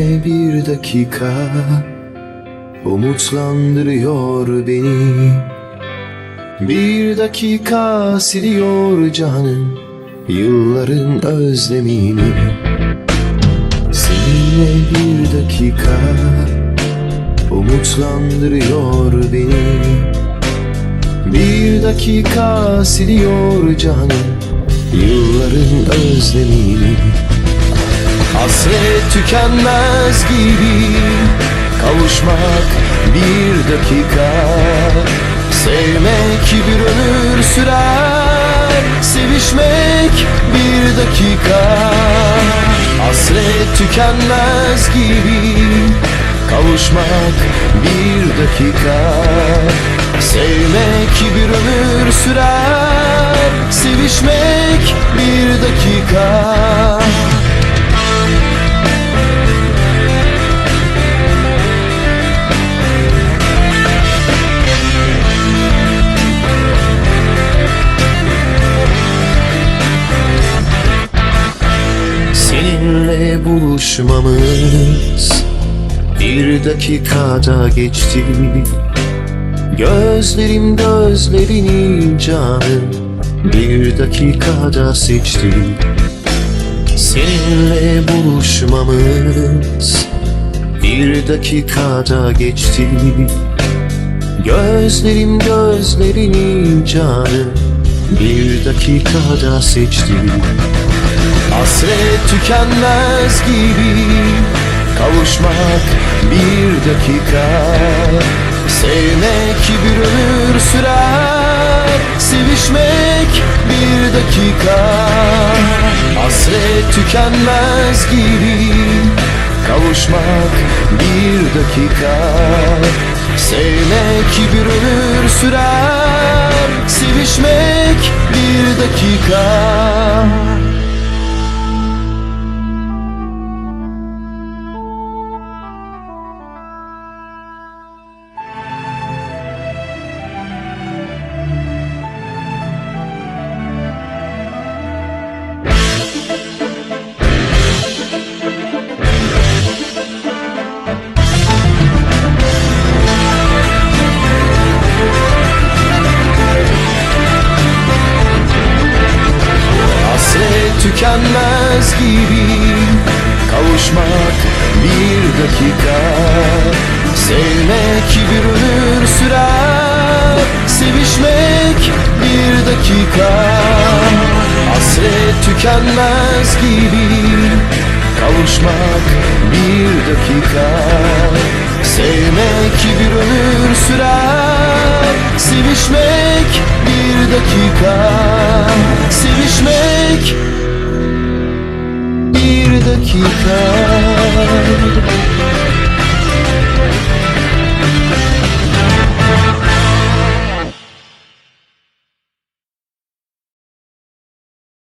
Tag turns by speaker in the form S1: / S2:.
S1: bir dakika umutlandırıyor beni. Bir dakika siliyor canım yılların özlemini. Seninle bir dakika umutlandırıyor beni. Bir dakika siliyor canım yılların özlemini Hasret tükenmez gibi Kavuşmak bir dakika. Sevmek bir ömür sürer Sevişmek bir dakika. Hasret tükenmez gibi Kavuşmak bir dakika. Sevmek bir ömür sürer Sevişmek bir dakika Seninle buluşmamız bir dakikada geçti. Gözlerim gözlerini canım bir dakikada seçti. Seninle buluşmamız bir dakikada geçti. Gözlerim gözlerini canım bir dakikada seçti. Hasret tükenmez gibi Kavuşmak bir dakika. Sevmek bir ömür sürer Sevişmek bir dakika. Hasret tükenmez gibi Kavuşmak bir dakika. Sevmek bir ömür sürer Sevişmek bir dakika tükenmez gibi Kavuşmak bir dakika. Sevmek bir ömür sürer Sevişmek bir dakika. Hasret tükenmez gibi Kavuşmak bir dakika. Sevmek bir ömür sürer Sevişmek bir dakika. Sevişmek bir dakika